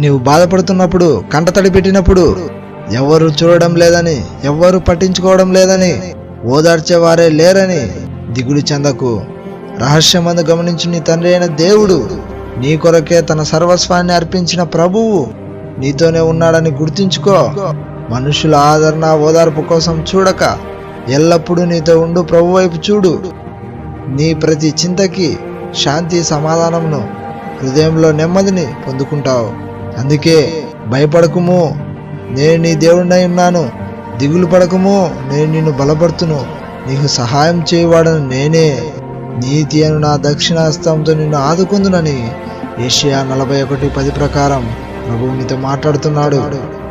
నీవు బాధపడుతున్నప్పుడు కంటతడి పెట్టినప్పుడు ఎవరు చూడడం లేదని ఎవ్వరు పట్టించుకోవడం లేదని ఓదార్చేవారే లేరని దిగులు చెందకు. రహస్యమందు గమనించి నీ తండ్రి అయిన దేవుడు నీ కొరకే తన సర్వస్వాన్ని అర్పించిన ప్రభువు నీతోనే ఉన్నాడని గుర్తించుకో. మనుషుల ఆదరణ ఓదార్పు కోసం చూడక ఎల్లప్పుడూ నీతో ఉండు ప్రభు వైపు చూడు. నీ ప్రతి చింతకి శాంతి సమాధానంను హృదయంలో నెమ్మదిని పొందుకుంటావు. అందుకే భయపడకుము నేను నీ దేవుడినై ఉన్నాను. దిగులు పడకము నేను నిన్ను బలపడుతును. నీకు సహాయం చేయవాడను నేనే. నీతి అను నా దక్షిణాస్తంతో నిన్ను ఆదుకుందునని ఏషియా నలభై ఒకటి పది ప్రకారం ప్రభువు నీతో మాట్లాడుతున్నాడు.